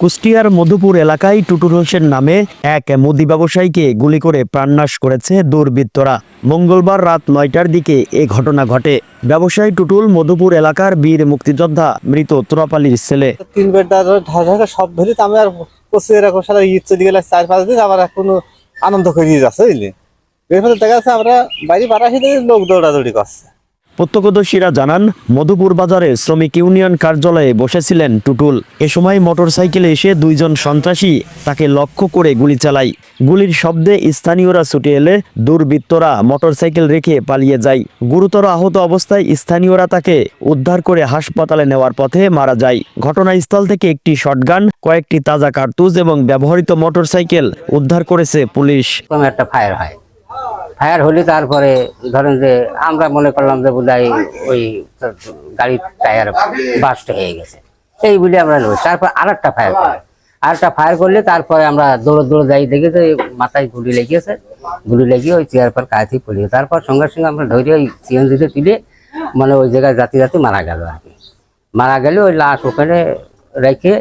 কুষ্টিয়ার মধুপুর এলাকায় টুটুল হোসেন নামে এক মুদি ব্যবসায়ীকে গুলি করে প্রাণনাশ করেছে দুর্বৃত্তরা। মঙ্গলবার রাত নয়টার দিকে এ ঘটনা ঘটে। ব্যবসায়ী টুটুল মধুপুর এলাকার বীর মুক্তিযোদ্ধা মৃত তোরাপালির ছেলে। সব গেলে চার পাঁচ দিন আবার এখনও আনন্দ করে দিয়ে যাচ্ছে দেখা যাচ্ছে আমরা বাইরে বাড়া লোক দৌড়াদৌড়ি করছে। প্রত্যক্ষদর্শীরা জানান, মধুপুর বাজারে শ্রমিক ইউনিয়ন কার্যালয়ে বসেছিলেন টুটুল। এ সময় মোটরসাইকেলে এসে দুইজন সন্ত্রাসী তাকে লক্ষ্য করে গুলি চালায়। গুলির শব্দে স্থানীয়রা ছুটে এলে দুর্বৃত্তরা মোটরসাইকেল রেখে পালিয়ে যায়। গুরুতর আহত অবস্থায় স্থানীয়রা তাকে উদ্ধার করে হাসপাতালে নেওয়ার পথে মারা যায়। ঘটনাস্থল থেকে একটি শটগান, কয়েকটি তাজা কার্তুজ এবং ব্যবহৃত মোটরসাইকেল উদ্ধার করেছে পুলিশ। একটা ফায়ার হয়। ফায়ার হলে তারপরে ধরেন যে আমরা মনে করলাম যে বোধহয় ওই গাড়ির টায়ার বাস্ট হয়ে গেছে। এই বলে আমরা নেব তারপর আর একটা ফায়ার করে। আর একটা ফায়ার করলে তারপরে আমরা দৌড়ে দৌড়ে যাই, দেখি যে মাথায় গুলি লেগেছে। গুলি লেগে ওই চেয়ার পর কাঁথি পড়ে। তারপর সঙ্গে সঙ্গে আমরা ধরে ওই সিএনজিতে তুলে মানে ওই জায়গায় জাতি জাতি মারা গেল আর কি। মারা গেলে ওই লাশ ওখানে রেখে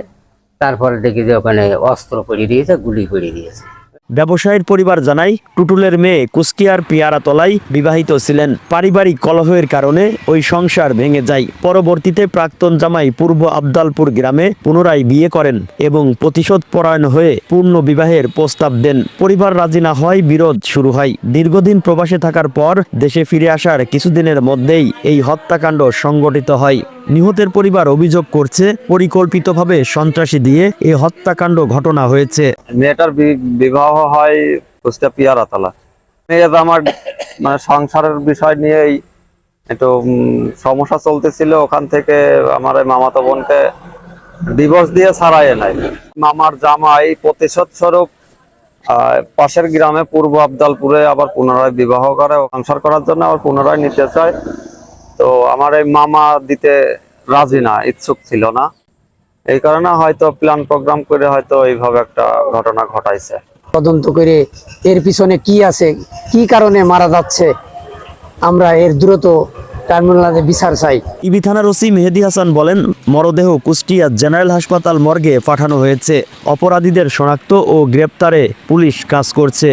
তারপরে দেখি যে ওখানে অস্ত্র পড়িয়ে দিয়েছে, গুলি পড়িয়ে দিয়েছে। ব্যবসায়ীর পরিবার জানায়, টুটুলের মেয়ে কুষ্টিয়ার পিয়ারাতলায় বিবাহিত ছিলেন। পারিবারিক কলহের কারণে ওই সংসার ভেঙে যায়। পরবর্তীতে প্রাক্তন জামাই পূর্ব আবদালপুর গ্রামে পুনরায় বিয়ে করেন এবং প্রতিশোধ পরায়ণ হয়ে পূর্ণ বিবাহের প্রস্তাব দেন। পরিবার রাজি না হয়, বিরোধ শুরু হয়। দীর্ঘদিন প্রবাসে থাকার পর দেশে ফিরে আসার কিছুদিনের মধ্যেই এই হত্যাকাণ্ড সংগঠিত হয়। নিহতের পরিবার অভিযোগ করছে, পরিকল্পিতভাবে সন্ত্রাসী দিয়ে এই হত্যাকাণ্ড ঘটনা হয়েছে। মেয়েটার বিবাহ হয় কুষ্টিয়া পিয়ারাতলা মেয়ে তো আমার মানে সংসারের বিষয় নিয়েই একটু সমস্যা চলতেছিল, ওখান থেকে আমার মামাতো বোনকে ডিভোর্স দিয়ে ছাড়াই নাই মামার জামাই প্রতিশোধ স্বরূপ পাশের গ্রামে পূর্ব আবদালপুরে আবার পুনরায় বিবাহ করে, সংসার করার জন্য আবার পুনরায় নিতে চায় তো আমার এই মামা দিতে রাজি না ইচ্ছুক ছিল না। এই কারণে হয়তো প্ল্যান প্রোগ্রাম করে হয়তো এইভাবে একটা ঘটনা ঘটাইছে। তদন্ত করে এর পিছনে কি আছে কি কারণে মারা যাচ্ছে আমরা এর দ্রুত টার্মিনালে বিচার চাই। ইবি থানার ওসি মেহেদি হাসান বলেন মরদেহ কুষ্টিয়া জেনারেল হাসপাতাল মর্গে পাঠানো হয়েছে। অপরাধীদের শনাক্ত ও গ্রেপ্তারে পুলিশ কাজ করছে।